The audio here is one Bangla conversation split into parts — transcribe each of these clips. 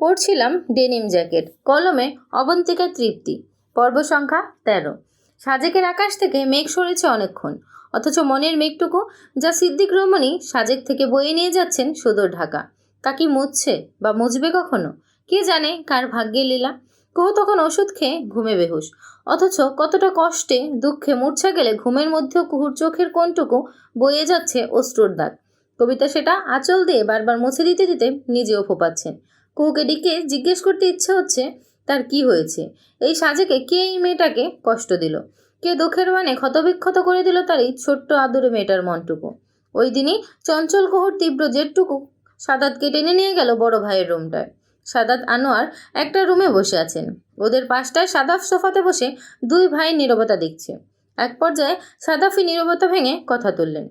পড়ছিলাম ডেনিম জ্যাকেট। কলমে অবন্তিকা তৃপ্তি। পর্ব সংখ্যা তেরো। সাজেকের আকাশ থেকে মেঘ সরেছে অনেকক্ষণ। অথচ মনের মেঘটুকু যা সিদ্দিক রমণী সাজেক থেকে বয়ে নিয়ে যাচ্ছেন সুদূর ঢাকা। তা কি মুছছে বা মুছবে কখনো? কে জানে কার ভাগ্যে লীলা? কুহু তখন ওষুধ খেয়ে ঘুমে বেহুশ। অথচ কতটা কষ্টে দুঃখে মূর্ছা গেলে ঘুমের মধ্যেও কুহুর চোখের কোনটুকু বয়ে যাচ্ছে অশ্রুর দাগ। কবিতা সেটা আঁচল দিয়ে বারবার মুছে দিতে দিতে নিজেও ফোপাচ্ছেন। কুহুকে ডেকে জিজ্ঞেস করতে ইচ্ছে হচ্ছে তার কি হয়েছে। এই সাজেকে কে এই মেয়েটাকে কষ্ট দিল? কে দুঃখের মানে ক্ষতবিক্ষত করে দিল তার এই ছোট্ট আদরে মেয়েটার মনটুকু? ওই দিনই চঞ্চল কুহুর তীব্র জেটটুকু সাদাতকে টেনে নিয়ে গেল বড় ভাইয়ের রুমটায়। সাদাত আনোয়ার একটা রুমে বসে আছেন। ওদের পাশটায় সাদাফ সোফাতে বসে দুই ভাই নীরবতা দেখছে। এক পর্যায়ে সাদাফি নীরবতা ভেঙে কথা তুললেন।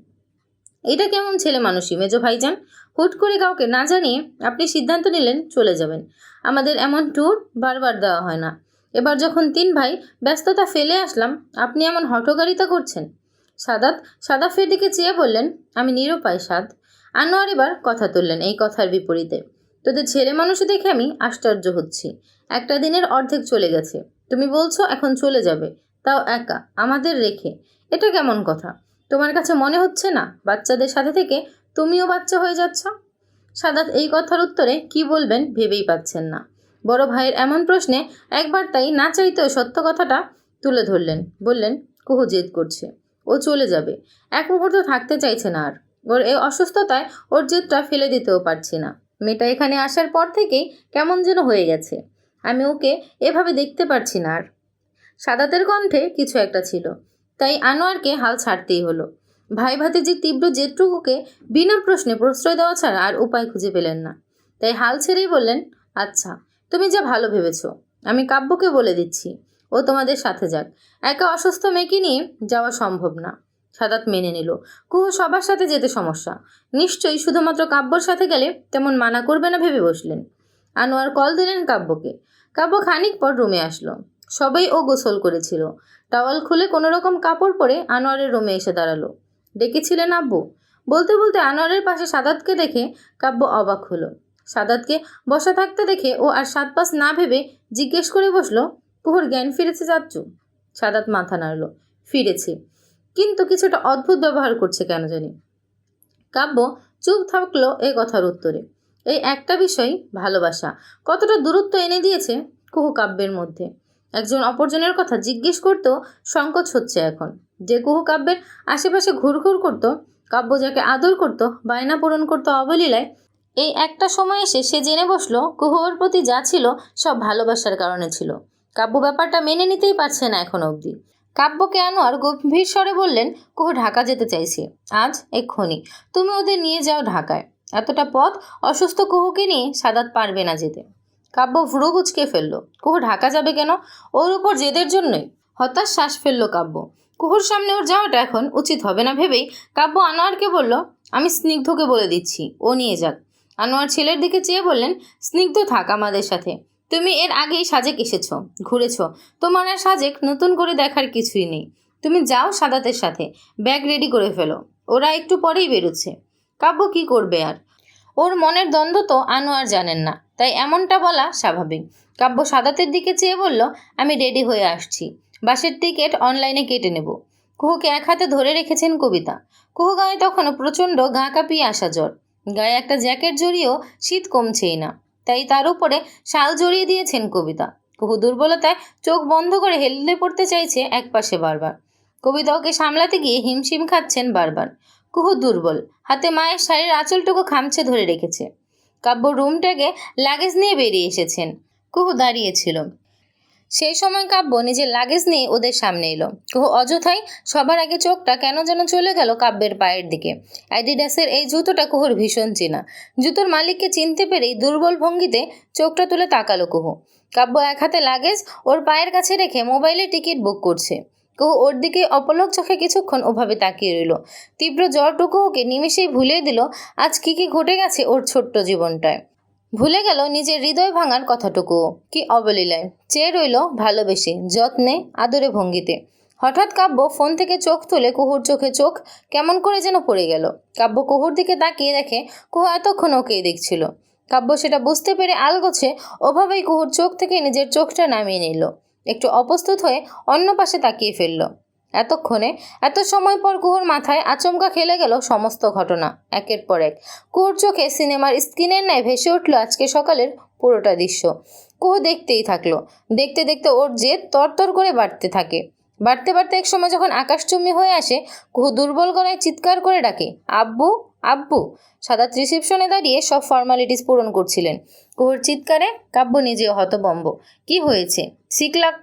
এটা কেমন ছেলে মানুষই মেজো ভাইজান? হুট করে কাউকে না জানিয়ে আপনি সিদ্ধান্ত নিলেন চলে যাবেন। আমাদের এমন ট্যুর বারবার দেওয়া হয় না। এবার যখন তিন ভাই ব্যস্ততা ফেলে আসলাম, আপনি এমন হঠকারিতা করছেন। সাদাত সাদাফের দিকে চেয়ে বললেন, আমি নিরুপায়, সাদ। আনোয়ার এবার কথা তুললেন এই কথার বিপরীতে। তোদের ছেলে মানুষ দেখে আমি আশ্চর্য হচ্ছি। একটা দিনের অর্ধেক চলে গেছে। তুমি বলছো এখন চলে যাবে। তাও একা, আমাদের রেখে। এটা কেমন কথা? তোমার কাছে মনে হচ্ছে না? বাচ্চাদের সাথে থেকে তুমিও বাচ্চা হয়ে যাচ্ছ? সাদাত এই কথার উত্তরে কি বলবেন ভেবেই পাচ্ছেন না। বড় ভাইয়ের এমন প্রশ্নে একবার তাই না চাইতেও সত্য কথাটা তুলে ধরলেন। বললেন, কুহু জেদ করছে। ও চলে যাবে। এক মুহূর্ত থাকতে চাইছে না আর। ওর এই অসুস্থতায় ওর জেদটা ফেলে দিতেও পারছি না। মেয়েটা এখানে আসার পর থেকেই কেমন যেন হয়ে গেছে। আমি ওকে এভাবে দেখতে পারছি না আর। সাদাতের কণ্ঠে কিছু একটা ছিল। তাই আনোয়ারকে হাল ছাড়তেই হলো। ভাই ভাতিজির তীব্র জেদটুকুকে বিনা প্রশ্নে প্রশ্রয় দেওয়া ছাড়া আর উপায় খুঁজে পেলেন না। তাই হাল ছেড়েই বললেন আচ্ছা তুমি যা ভালো ভেবেছ, আমি কাব্যকে বলে দিচ্ছি। ও তোমাদের সাথে যাক। একা অসুস্থ মেয়েকে নিয়ে যাওয়া সম্ভব না। সাদাত মেনে নিল, কুহু সবার সাথে যেতে সমস্যা। নিশ্চয়ই শুধুমাত্র কাব্যর সাথে গেলে তেমন মানা করবে না ভেবে বসলেন। আনোয়ার কল দিলেন কাব্যকে। কাব্য খানিক পর রুমে আসলো। সবাই ও গোসল করেছিল। টাওয়াল খুলে কোনো রকম কাপড় পরে আনোয়ারের রুমে এসে দাঁড়াল। ডেকেছিলেন আব্বু। বলতে বলতে আনোয়ারের পাশে সাদাতকে দেখে কাব্য অবাক হলো। সাদাতকে বসা থাকতে দেখে ও আর সাত পাস না ভেবে জিজ্ঞেস করে বসল, কুহুর, জ্ঞান ফিরেছে যাচ্ছু? সাদাত মাথা নাড়ল, ফিরেছে। কিন্তু কিছুটা অদ্ভুত ব্যবহার করছে কেন জানি? কাব্য চুপ থাকল এ কথার উত্তরে। এই একটা বিষয়, ভালোবাসা। কতটা দূরত্ব এনে দিয়েছে কুহু কাব্যের মধ্যে? একজন অপরজনের কথা জিজ্ঞেস করতেও সংকোচ হচ্ছে এখন। যে কুহু কাব্যের আশেপাশে ঘুরঘুর করত, কাব্য যাকে আদর করত, বায়না পূরণ করতো অবলীলায়, এই একটা সময় এসে সে জেনে বসল কুহু ওর প্রতি যা ছিল সব ভালোবাসার কারণে ছিল। কাব্য ব্যাপারটা মেনে নিতেই পারছে না এখন অবধি। কাব্যকে আনোয়ার গম্ভীর স্বরে বললেন কুহু ঢাকা যেতে চাইছে। আজ এক্ষুনি। তুমি ওদের নিয়ে যাও ঢাকায়। এতটা পথ অসুস্থ কুহুকে নিয়ে সাদাত পারবে না যেতে। কাব্য ভ্রু কুচকে ফেলল কুহু ঢাকা যাবে কেন? ওর উপর জেদের জন্যই। হতাশ শ্বাস ফেলল কাব্য। কুহুর সামনে ওর যাওয়াটা এখন উচিত হবে না ভেবেই কাব্য আনোয়ারকে বলল, আমি স্নিগ্ধকে বলে দিচ্ছি, ও নিয়ে যাক। আনোয়ার ছেলের দিকে চেয়ে বললেন, স্নিগ্ধ থাক আমাদের সাথে। তুমি এর আগেই সাজেক এসেছ, ঘুরেছ। তোমার আর সাজেক নতুন করে দেখার কিছুই নেই। তুমি যাও সাদাতের সাথে, ব্যাগ রেডি করে ফেলো। ওরা একটু পরেই বেরোচ্ছে। কাব্য কি করবে আর? ওর মনের দ্বন্দ্ব তো আনোয়ার জানেন না, তাই এমনটা বলা স্বাভাবিক। কাব্য সাদাতের দিকে চেয়ে বলল, আমি রেডি হয়ে আসছি। বাসের টিকিট অনলাইনে কেটে নেব। কুহুকে এক হাতে ধরে রেখেছেন কবিতা। কুহু গায়ে তখনও প্রচণ্ড গা কাঁপিয়ে আসা জ্বর। গায়ে একটা জ্যাকেট জড়িয়েও শীত কমছেই না, তাই তার উপরে শাল জড়িয়ে দিয়েছেন কবিতা। কুহু দুর্বলতায় চোখ বন্ধ করে হেললে পড়তে চাইছে একপাশে বারবার। কবিতা ওকে সামলাতে গিয়ে হিমশিম খাচ্ছেন বারবার। কুহু দুর্বল। হাতে মায়ের শাড়ির আঁচলটুকু খামছে ধরে রেখেছে। কাব্য রুমটাকে লাগেজ নিয়ে বেরিয়ে এসেছেন। কুহু দাঁড়িয়েছিল সেই সময় কাব্য নিজের লাগেজ নিয়ে ওদের সামনে এলো। কুহু অযথাই সবার আগে চোখটা কেন যেন চলে গেল কাব্যের পায়ের দিকে। অ্যাডিডাসের এই জুতোটা কুহুর ভীষণ চেনা। জুতোর মালিককে চিনতে পেরেই দুর্বল ভঙ্গিতে চোখটা তুলে তাকালো কুহু। কাব্য এক হাতে লাগেজ ওর পায়ের কাছে রেখে মোবাইলে টিকিট বুক করছে। কুহু ওর দিকে অপলক চোখে কিছুক্ষণ ওভাবে তাকিয়ে রইল। তীব্র জ্বরটুকু ওকে নিমেষেই ভুলিয়ে দিল, আজ কী কী ঘটে গেছে ওর ছোট্ট জীবনটায়? ভুলে গেল নিজের হৃদয় ভাঙার কথাটুকুও। কি অবলীলায়। চেয়ে রইল ভালোবেসে, যত্নে, আদরে, ভঙ্গিতে। হঠাৎ কাব্য ফোন থেকে চোখ তুলে কুহুর চোখে চোখ কেমন করে যেন পড়ে গেল। কাব্য কুহুর দিকে তাকিয়ে দেখে কুহু এতক্ষণ ওকেই দেখছিল। কাব্য সেটা বুঝতে পেরে আলগোছে ওভাবেই কুহুর চোখ থেকে নিজের চোখটা নামিয়ে নিল। একটু অপ্রস্তুত হয়ে অন্য পাশে তাকিয়ে ফেলল এতক্ষণে এত সময় পর কুহুর মাথায় আচমকা খেলে গেল সমস্ত ঘটনা, একের পর এক। কুহুর চোখে সিনেমার স্ক্রিনের ন্যায় ভেসে উঠল আজকে সকালের পুরোটা দৃশ্য। কুহু দেখতেই থাকল, দেখতে দেখতে ওর জেদ তরতর করে বাড়তে থাকে। বাড়তে বাড়তে এক সময় যখন আকাশচুম্বী হয়ে আসে, কুহু দুর্বল গলায় চিৎকার করে ডাকে, আব্বু আব্বু সাদাত রিসেপশনে দাঁড়িয়ে সব ফর্মালিটিস পূরণ করছিলেন। কুহুর চিৎকারে, কাব্য নিজেও হতবম্ব কি হয়েছে? শিকলাক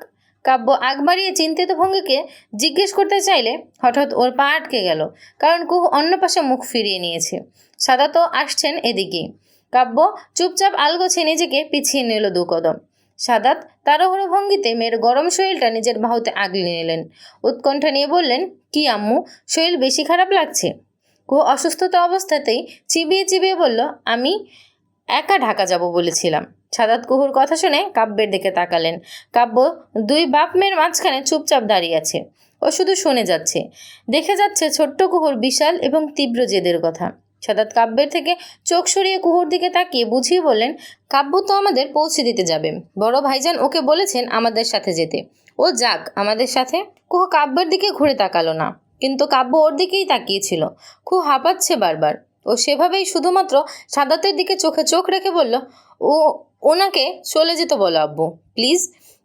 কাব্য আগ বাড়িয়ে চিন্তিত ভঙ্গিকে জিজ্ঞেস করতে চাইলে হঠাৎ ওর পা আটকে গেল, কারণ কুহু অন্য পাশে মুখ ফিরিয়ে নিয়েছে। সাদা তো আসছেন এদিকে। কাব্য চুপচাপ আলগোছে নিজেকে পিছিয়ে নিল দু কদম। সাদাত তাড়াহুড়ো ভঙ্গিতে মেয়ের গরম শরীরটা নিজের বাহুতে আগলে নিলেন। উৎকণ্ঠা নিয়ে বললেন, কি আম্মু, শরীর বেশি খারাপ লাগছে? কুহু অসুস্থতা অবস্থাতেই চিবিয়ে চিবিয়ে বলল, আমি একা ঢাকা যাব বলেছিলাম। সাদাত কুহুর কথা শুনে কাব্যের দিকে তাকালেন। কাব্য দুই বাপ মেয়ের মাঝখানে চুপচাপ দাঁড়িয়ে আছে। ও শুধু শুনে যাচ্ছে। দেখে যাচ্ছে ছোট্ট কুহুর বিশাল এবং তীব্র জেদের কথা। সাদাত কাব্যের থেকে চোখ সরিয়ে কুহুর দিকে তাকিয়ে বুঝিয়ে বললেন, কাব্য তো আমাদের পৌঁছে দিতে যাবে। বড় ভাইজান ওকে বলেছেন আমাদের সাথে যেতে। ও যাক আমাদের সাথে। কুহু কাব্যের দিকে ঘুরে তাকালো না। কিন্তু কাব্য ওর দিকেই তাকিয়েছিল। খুব হাঁপাচ্ছে বারবার। ও সেভাবেই শুধুমাত্র সাদাতের দিকে চোখে চোখ রেখে বলল, ও, ওনাকে চলে যেতে বলো আব্বু, প্লিজ।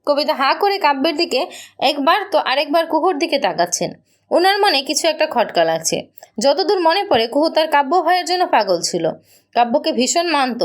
কবিতা হাঁ করে কাব্যের দিকে একবার তো আরেকবার কুহুর দিকে তাকাচ্ছেন। ওনার মনে কিছু একটা খটকা লাগছে। যতদূর মনে পড়ে, কুহু তার কাব্য ভয়ের জন্য পাগল ছিল। কাব্যকে ভীষণ মানত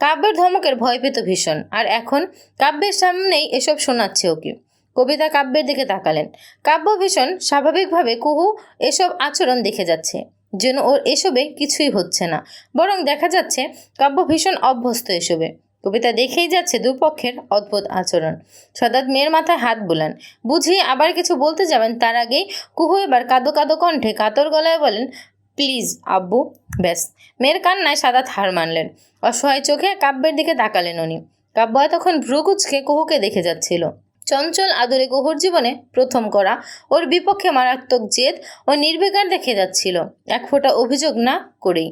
কাব্যের ধমকের ভয় পেত ভীষণ। আর এখন কাব্যের সামনেই এসব শোনাচ্ছে ওকে। কবিতা কাব্যের দিকে তাকালেন। কাব্য ভীষণ স্বাভাবিকভাবে কুহু এসব আচরণ দেখে যাচ্ছে, যেন ওর এসবে কিছুই হচ্ছে না। বরং দেখা যাচ্ছে কাব্য ভীষণ অভ্যস্ত এসবে। কবিতা দেখেই যাচ্ছে দুপক্ষের অদ্ভুত আচরণ। সদাত মেয়ের মাথায় হাত বুলান। বুঝিয়ে আবার কিছু বলতে যাবেন, তার আগেই কুহু এবার কাদো কাদো কণ্ঠে কাতর গলায় বলেন, প্লিজ, আব্বু, ব্যাস। মেয়ের কান্নায় সাদাত হার মানলেন। অসহায় চোখে কাব্যের দিকে তাকালেন উনি। কাব্য তখন ভ্রুকুচকে কুহুকে দেখে যাচ্ছিল। চঞ্চল আদরে কুহুর জীবনে প্রথম করা। ওর বিপক্ষে মারাত্মক জেদ ও নির্বিকার দেখে যাচ্ছিল। এক ফোঁটা অভিযোগ না করেই।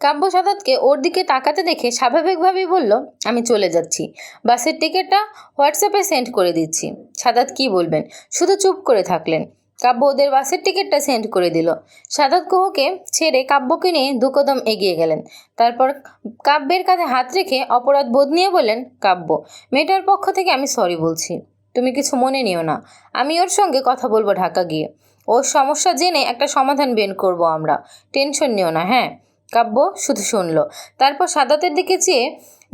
কাব্য সাদাতকে ওর দিকে তাকাতে দেখে স্বাভাবিকভাবেই বলল, আমি চলে যাচ্ছি। বাসের টিকিটটা হোয়াটসঅ্যাপে সেন্ড করে দিচ্ছি। সাদাত কি বলবেন? শুধু চুপ করে থাকলেন। কাব্য ওদের বাসের টিকিটটা সেন্ড করে দিল। সাদাত গুহকে ছেড়ে কাব্যকে নিয়ে দু কদম এগিয়ে গেলেন। তারপর কাব্যের কাঁধে হাত রেখে অপরাধ বোধ নিয়ে বললেন, কাব্য, মেয়েটার পক্ষ থেকে আমি সরি বলছি। তুমি কিছু মনে নিও না। আমি ওর সঙ্গে কথা বলব ঢাকা গিয়ে। ওর সমস্যা জেনে একটা সমাধান বের করব আমরা। টেনশন নিও না হ্যাঁ? কাব্য শুধু শুনলো। তারপর সাদাতের দিকে চেয়ে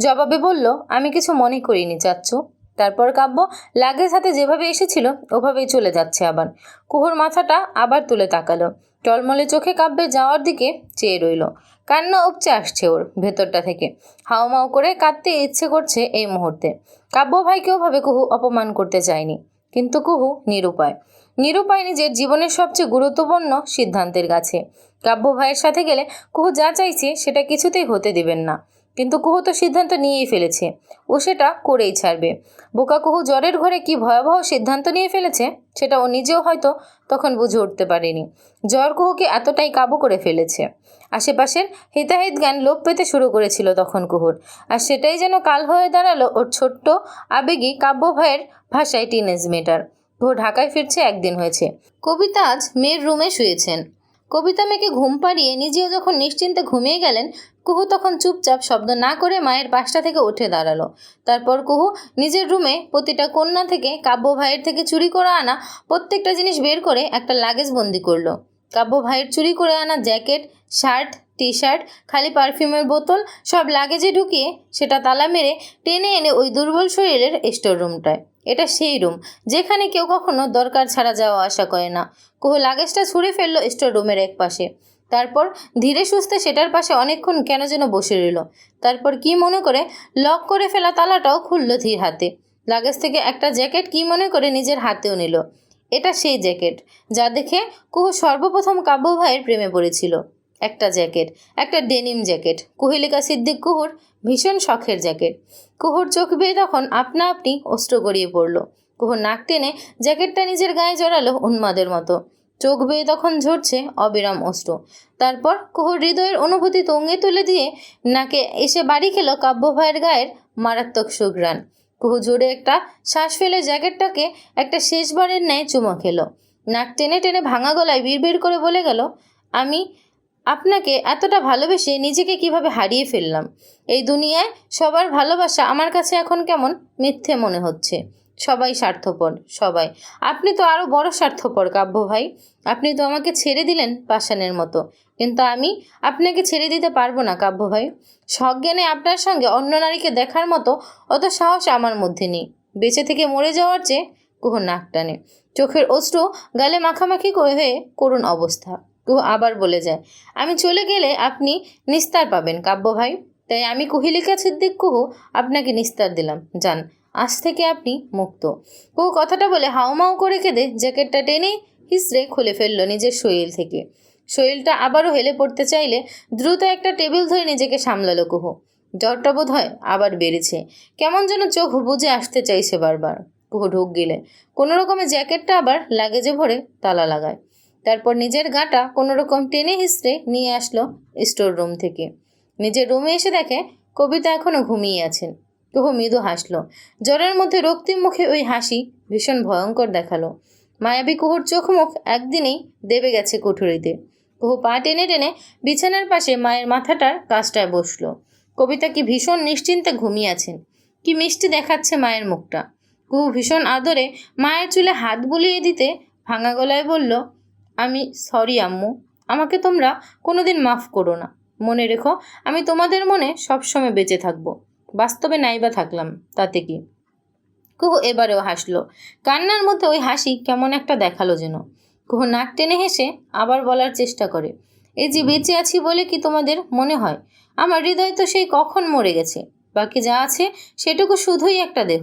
জবাবে বলল, আমি কিছু মনে করিনি চাচ্ছু তারপর কাব্য, লাগেজ হাতে যেভাবে এসেছিল, ওভাবেই চলে যাচ্ছে আবার। কুহুর মাথাটা আবার তুলে তাকালো। টলমলে চোখে কাব্যে যাওয়ার দিকে চেয়ে রইল। কান্না উপচে আসছে ওর ভেতরটা থেকে। হাওমাও করে কাঁদতে ইচ্ছে করছে এই মুহূর্তে। কাব্য ভাইকেও ভাবে কুহু অপমান করতে চায়নি। কিন্তু কুহু নিরুপায়। নিরুপায় নিজের জীবনের সবচেয়ে গুরুত্বপূর্ণ সিদ্ধান্তের কাছে কাব্য ভাইয়ের সাথে গেলে কুহু যা চাইছে সেটা কিছুতেই হতে দিবেন না। কিন্তু কুহু তো সিদ্ধান্ত নিয়েই ফেলেছে। ও সেটা করেই ছাড়বে। বোকা কুহু জ্বরের ঘরে কি ভয়াবহ সিদ্ধান্ত নিয়ে ফেলেছে, সেটা ও নিজেও হয়তো তখন বুঝে উঠতে পারেনি। জ্বর কুহুকে এতটাই কাবু করে ফেলেছে। আশেপাশের হিতাহিত জ্ঞান লোপ পেতে শুরু করেছিল তখন কুহুর। আর সেটাই যেন কাল হয়ে দাঁড়াল ওর ছোট্ট, আবেগী, কাব্য ভাইয়ের ভাষায় টিনেজ মেটার কুহু ঢাকায় ফিরছে, একদিন হয়েছে। কবিতা আজ মেয়ের রুমে শুয়েছেন। কবিতা মেয়েকে ঘুম পাড়িয়ে নিজেও যখন নিশ্চিন্তে ঘুমিয়ে গেলেন, কুহু তখন চুপচাপ শব্দ না করে মায়ের পাশটা থেকে উঠে দাঁড়াল। তারপর কুহু নিজের রুমে প্রতিটা কন্যা থেকে কাব্য ভাইয়ের থেকে চুরি করে আনা প্রত্যেকটা জিনিস বের করে একটা লাগেজ বন্দি করল। কাব্য ভাইয়ের চুরি করে আনা জ্যাকেট, শার্ট টি শার্ট খালি পারফিউমের বোতল, সব লাগেজে ঢুকিয়ে সেটা তালা মেরে টেনে এনে ওই দুর্বল শরীরের স্টোর রুমটায়। এটা সেই রুম, যেখানে কেউ কখনো দরকার ছাড়া যাওয়া আসা করে না। কুহু লাগেজটা ছুঁড়ে ফেলল স্টোর রুমের এক পাশে তারপর ধীরে সুস্থে সেটার পাশে অনেকক্ষণ কেন যেন বসে রইল। তারপর কি মনে করে লক করে ফেলা তালাটাও খুললো ধীর হাতে। লাগেজ থেকে একটা জ্যাকেট কি মনে করে নিজের হাতেও নিল। এটা সেই জ্যাকেট, যা দেখে কুহু সর্বপ্রথম কাব্য ভাইয়ের প্রেমে পড়েছিল। একটা জ্যাকেট, একটা ডেনিম জ্যাকেট, কুহিলিকা সিদ্দিক কুহুর ভীষণ শখের জ্যাকেট। কুহুর চোখ বেয়ে তখন আপনা আপনি অস্ত্র গড়িয়ে পড়ল। কুহুর নাক টেনে জ্যাকেটটা নিজের গায়ে জড়ালো উন্মাদের মতো। চোখ বেয়ে তখন ঝরছে অবিরাম অস্ত্র। তারপর কুহুর হৃদয়ের অনুভূতি তঙ্গে তুলে দিয়ে নাকে এসে বাড়ি খেল কাব্য ভাইয়ের গায়ের মারাত্মক সুঘ্রাণ। কুহু জোরে একটা শ্বাস ফেলে জ্যাকেটটাকে একটা শেষবারের ন্যায় চুমো খেলো। নাক টেনে টেনে ভাঙা গলায় বিড়বিড় করে বলে গেল, আমি আপনাকে এতটা ভালোবেসে নিজেকে কীভাবে হারিয়ে ফেললাম? এই দুনিয়ায় সবার ভালোবাসা আমার কাছে এখন কেমন মিথ্যে মনে হচ্ছে। সবাই স্বার্থপর, সবাই। আপনি তো আরও বড় স্বার্থপর, কাব্য ভাই। আপনি তো আমাকে ছেড়ে দিলেন পাষাণের মতো। কিন্তু আমি আপনাকে ছেড়ে দিতে পারব না, কাব্য ভাই। সজ্ঞানে আপনার সঙ্গে অন্য নারীকে দেখার মতো অত সাহস আমার মধ্যে নেই। বেঁচে থেকে মরে যাওয়ার চেয়ে কুহু নাক টানে। চোখের অশ্রু গালে মাখামাখি করে হয়ে করুণ অবস্থা। কুহু আবার বলে যায়, আমি চলে গেলে আপনি নিস্তার পাবেন কাব্য ভাই। তাই আমি কুহিলিকা সিদ্দিক কুহু, আপনাকে নিস্তার দিলাম। যান, আজ থেকে আপনি মুক্ত। কুহু কথাটা বলে হাউমাউ করে কেঁদে জ্যাকেটটা টেনে হিসড়ে খুলে ফেলল নিজের শরীর থেকে। শরীরটা আবারও হেলে পড়তে চাইলে দ্রুত একটা টেবিল ধরে নিজেকে সামলালো কুহু। জ্বরটা বোধ হয় আবার বেড়েছে। কেমন যেন চোখ বুঝে আসতে চাইছে বারবার। কুহু ঢুক গেলে। কোনো রকমে জ্যাকেটটা আবার লাগেজে ভরে তালা লাগায়। তারপর নিজের গাটা কোনো রকম টেনে হিসড়ে নিয়ে আসলো স্টোর রুম থেকে। নিজের রুমে এসে দেখে কবিতা এখনও ঘুমিয়ে আছেন। কুহু মৃদু হাসলো। জ্বরের মধ্যে রক্তিম মুখে ওই হাসি ভীষণ ভয়ঙ্কর দেখাল। মায়াবী কুহুর চোখ মুখ একদিনেই দেবে গেছে কুঠুরিতে। কুহু পা টেনে টেনে বিছানার পাশে মায়ের মাথাটার কাজটায় বসল। কবিতা কি ভীষণ নিশ্চিন্তে ঘুমিয়ে আছেন? কি মিষ্টি দেখাচ্ছে মায়ের মুখটা? কুহু ভীষণ আদরে মায়ের চুলে হাত বুলিয়ে দিতে ভাঙা গলায় বলল আমি সরি আম্মু। আমাকে তোমরা কোনোদিন মাফ করো না। মনে রেখো, আমি তোমাদের মনে সবসময় বেঁচে থাকব। বাস্তবে নাইবা থাকলাম, তাতে কি? কুহু এবারেও হাসলো। কান্নার মধ্যে ওই হাসি কেমন একটা দেখাল যেন। কুহু নাক টেনে হেসে আবার বলার চেষ্টা করে, এই যে বেঁচে আছি বলে কি তোমাদের মনে হয়? আমার হৃদয় তো সেই কখন মরে গেছে। বাকি যা আছে সেটুকু শুধুই একটা দেহ।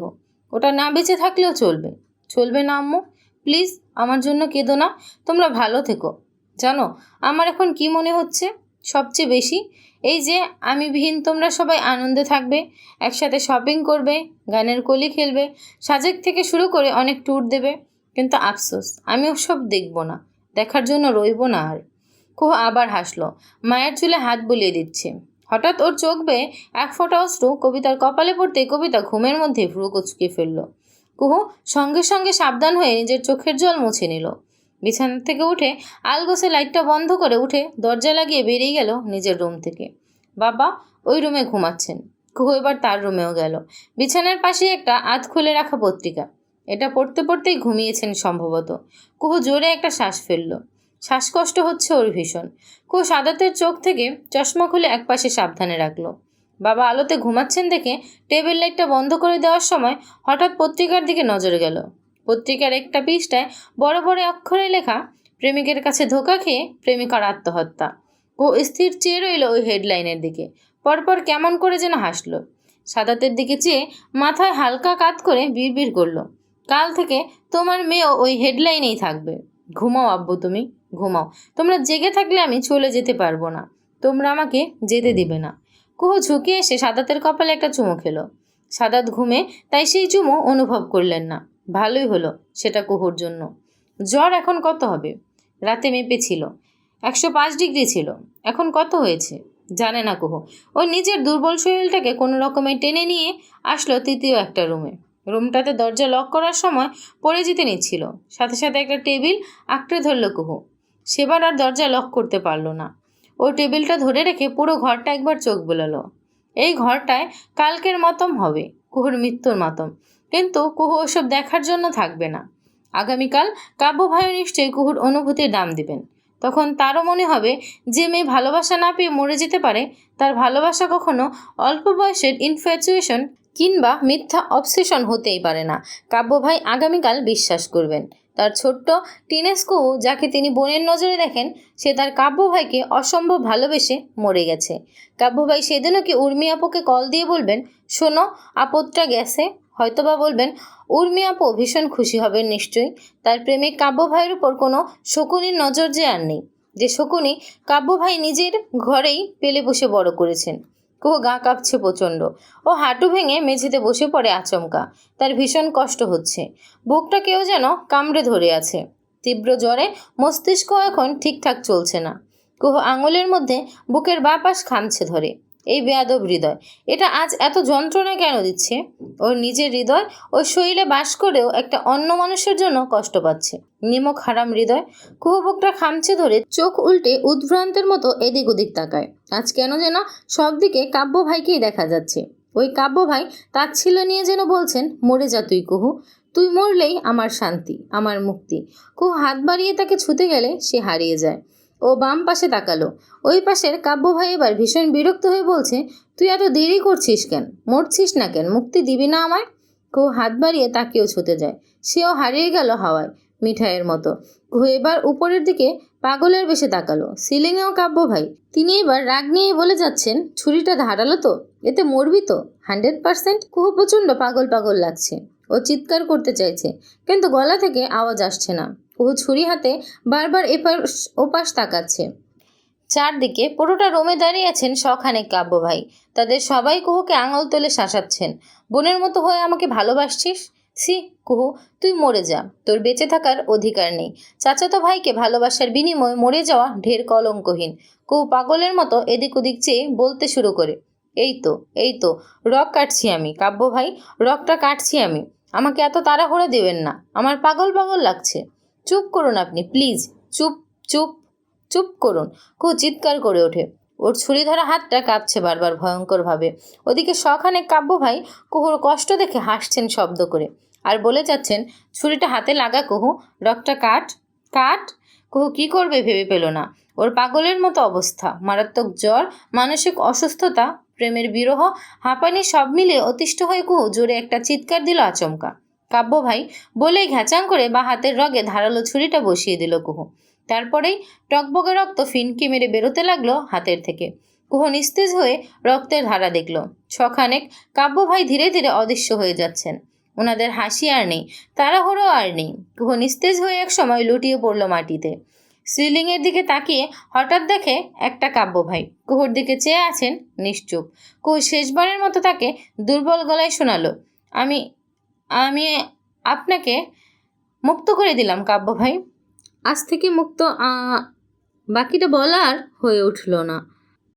ওটা না বেঁচে থাকলেও চলবে। চলবে না, আম্মু। প্লিজ আমার জন্য কেঁদো না, তোমরা ভালো থেকো। জানো, আমার এখন কি মনে হচ্ছে? সবচেয়ে বেশি, এই যে আমি বিহীন তোমরা সবাই আনন্দে থাকবে, একসাথে শপিং করবে, গানের কলি খেলবে, সাজেক থেকে শুরু করে অনেক ট্যুর দেবে। কিন্তু আফসোস, আমি ওসব দেখব না, দেখার জন্য রইব না আর। কুহু আবার হাসলো, মায়ের চুলে হাত বুলিয়ে দিচ্ছে। হঠাৎ ওর চোখ বেয়ে এক ফোঁটা অশ্রু কবিতার কপালে পড়তে কবিতা ঘুমের মধ্যে ভ্রু কুচকে ফেলল। কুহু সঙ্গে সঙ্গে সাবধান হয়ে নিজের চোখের জল মুছে নিল। বিছানা থেকে উঠে আলগোসে লাইটটা বন্ধ করে উঠে দরজা লাগিয়ে বেরিয়ে গেল নিজের রুম থেকে। বাবা ওই রুমে ঘুমাচ্ছেন। কুহু এবার তার রুমেও গেল। বিছানার পাশে একটা আধ খুলে রাখা পত্রিকা। এটা পড়তে পড়তেই ঘুমিয়েছেন সম্ভবত। কুহু জোরে একটা শ্বাস ফেলল। শ্বাসকষ্ট হচ্ছে ওর ভীষণ। কুহু সাদাতের চোখ থেকে চশমা খুলে একপাশে সাবধানে রাখল। বাবা আলোতে ঘুমাচ্ছেন দেখে টেবিল লাইটটা বন্ধ করে দেওয়ার সময় হঠাৎ পত্রিকার দিকে নজর গেল। পত্রিকার একটা পৃষ্ঠায় বড় বড় অক্ষরে লেখা, প্রেমিকের কাছে ধোকা খেয়ে প্রেমিকার আত্মহত্যা। ও স্থির চেয়ে রইল ওই হেডলাইনের দিকে। পরপর কেমন করে যেন হাসলো। সাদাতের দিকে চেয়ে মাথায় হালকা কাত করে বিড়বিড় করল। কাল থেকে তোমার মেয়েও ওই হেডলাইনেই থাকবে। ঘুমাও আব্বু তুমি, ঘুমাও। তোমরা জেগে থাকলে আমি চলে যেতে পারব না। তোমরা আমাকে যেতে দিবে না। কুহু ঝুঁকে এসে সাদাতের কপালে একটা চুমো খেলো। সাদাত ঘুমে, তাই সেই চুমো অনুভব করলেন না। ভালোই হলো সেটা কুহুর জন্য। জ্বর এখন কত হবে? রাতে মেপেছিল একশো পাঁচ ডিগ্রি ছিল। এখন কত হয়েছে? জানে না কুহু। ও নিজের দুর্বল শরীরটাকে কোনো রকমে টেনে নিয়ে আসলো তৃতীয় একটা রুমে। রুমটাতে দরজা লক করার সময় পড়ে যেতে নিচ্ছিল। সাথে সাথে একটা টেবিল আঁকড়ে ধরল কুহু। সেবার আর দরজা লক করতে পারল না। ও টেবিলটা ধরে রেখে পুরো ঘরটা একবার চোখ বোলালো। এই ঘরটায় কালকের মতম হবে, কুহুর মৃত্যুর মতম কিন্তু কুহু ওসব দেখার জন্য থাকবে না। আগামীকাল কাব্য ভাইও নিশ্চয়ই কুহুর অনুভূতির দাম দিবেন। তখন তারও মনে হবে, যে মেয়ে ভালোবাসা না পেয়ে মরে যেতে পারে, তার ভালোবাসা কখনো অল্প বয়সের ইনফ্যাচুয়েশন কিংবা মিথ্যা অবসেশন হতেই পারে না। কাব্য ভাই আগামীকাল বিশ্বাস করবেন। তার ছোট্ট টিনেজ কুহু যাকে তিনি বোনের নজরে দেখেন, সে তার কাব্য ভাইকে অসম্ভব ভালোবেসে মরে গেছে। কাব্য ভাই সেদিনও কি উর্মি আপুকে কল দিয়ে বলবেন, শোনো, আপদটা গেছে। হয়তোবা বলবেন, উর্মি আপু ভীষণ খুশি হবেন নিশ্চয়ই। তার প্রেমিক কাব্য ভাইয়ের উপর কোনো শকুনির নজর যে আর নেই। যে শকুনি কাব্য ভাই নিজের ঘরেই পেলে বসে বড় করেছেন। কুহু গা কাঁপছে প্রচণ্ড। ও হাঁটু ভেঙে মেঝেতে বসে পড়ে আচমকা। তার ভীষণ কষ্ট হচ্ছে। বুকটা কেউ যেন কামড়ে ধরে আছে। তীব্র জ্বরে মস্তিষ্ক এখন ঠিকঠাক চলছে না। কুহ আঙুলের মধ্যে বুকের বা পাশ খামছে ধরে। এই বেয়াদব হৃদয়, এটা আজ এত যন্ত্রণা কেন দিচ্ছে? ওর নিজের হৃদয় ওর শরীরে বাস করেও একটা অন্য মানুষের জন্য কষ্ট পাচ্ছে। নিমক হারাম হৃদয়। কুহ বুকটা খামছে ধরে চোখ উল্টে উদ্ভ্রান্তের মতো এদিক ওদিক তাকায়। আজ কেন যেন সব দিকে কাব্য ভাইকেই দেখা যাচ্ছে। ওই কাব্য ভাই তাচ্ছিল্য নিয়ে যেন বলছেন, মরে যা তুই কুহু, তুই মরলেই আমার শান্তি, আমার মুক্তি। কুহু হাত বাড়িয়ে তাকে ছুতে গেলে সে হারিয়ে যায়। ও বাম পাশে তাকালো। ওই পাশের কাব্য ভাই এবার ভীষণ বিরক্ত হয়ে বলছে, তুই এত দেরি করছিস কেন? মরছিস না কেন? মুক্তি দিবি না আমায়? কুহু হাত বাড়িয়ে তাকেও ছুতে যায়। সেও হারিয়ে গেল হাওয়ায়। মিঠাইয়ের মতো। কুহু এবার উপরের দিকে পাগলের বেশে তাকালো। সিলিংয়েও কাব্য ভাই। তিনি এবার রাগ নিয়ে বলে যাচ্ছেন, ছুরিটা ধারালো তো? এতে মরবি তো? Hundred percent? কুহু প্রচণ্ড পাগল পাগল লাগছে। ও চিৎকার করতে চাইছে, কিন্তু গলা থেকে আওয়াজ আসছে না। কুহু ছুরি হাতে বারবার এপাশ, ওপাশ তাকাচ্ছে। চারদিকে পুরোটা রোমে দাঁড়িয়ে আছেন শখানেক কাব্য ভাই। তাদের সবাই কুহুকে আঙুল তোলে শাসাচ্ছেন। বোনের মতো হয়ে আমাকে ভালোবাসছিস? সি কুহু, তুই মরে যা। তোর বেঁচে থাকার অধিকার নেই। চাচাতো ভাইকে ভালোবাসার বিনিময়ে মরে যাওয়া ঢের কলঙ্কহীন। কুহু পাগলের মতো এদিক ওদিক চেয়ে বলতে শুরু করে, এই তো এই তো, রক কাটছি আমি, কাব্য ভাই, রকটা কাটছি আমি। আমাকে এত তাড়াহুড়ো দেবেন না, আমার পাগল পাগল লাগছে। চুপ করুন আপনি, প্লিজ, চুপ চুপ চুপ করুন। খুব চিৎকার করে ওঠে। ওর ছুরি ধরা হাতটা কাঁপছে বারবার ভয়ঙ্করভাবে। ওদিকে শখানে কাব্য ভাই কুহুর কষ্ট দেখে হাসছেন শব্দ করে। আর বলে যাচ্ছেন, ছুরিটা হাতে লাগা কুহু রকটা কাট। কাট? কুহু কি করবে ভেবে পেল না। ওর পাগলের মতো অবস্থা। মারাত্মক জ্বর, মানসিক অসুস্থতা, প্রেমের বিরহ, হাঁপানি সব মিলিয়ে অতিষ্ঠ হয়ে কুহু জোরে একটা চিৎকার দিল আচমকা। কাব্য ভাই বলেই ঘ্যাচাং করে বা হাতের রগে ধারালো ছুরিটা বসিয়ে দিল কুহু। তারপরেই টকবগে রক্ত ফিনকি মেরে বেরোতে লাগল হাতের থেকে। কুহু নিস্তেজ হয়ে রক্তের ধারা দেখল। ছখানেক কাব্য ভাই ধীরে ধীরে অদৃশ্য হয়ে যাচ্ছেন। ওনাদের হাসি আর নেই, তাড়াহুড়ো আর নেই। কুহু নিস্তেজ হয়ে এক সময় লুটিয়ে পড়ল মাটিতে। সিলিংয়ের দিকে তাকিয়ে হঠাৎ দেখে একটা কাব্য ভাই কুহুর দিকে চেয়ে আছেন নিশ্চুপ। কুহু শেষবারের মতো তাকে দুর্বল গলায় শোনালো, আমি আমি আপনাকে মুক্ত করে দিলাম কাব্য ভাই আজ থেকে মুক্ত বাকিটা বলার হয়ে উঠল না।